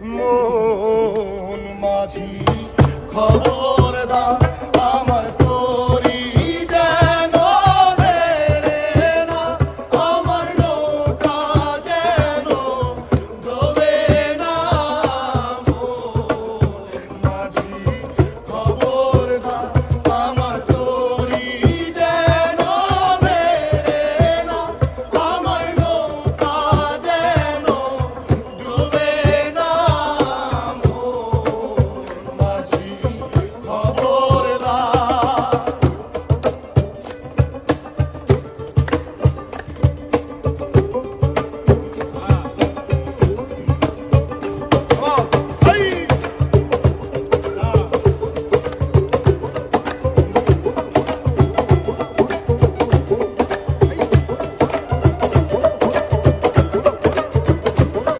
মন মাঝি খবরদার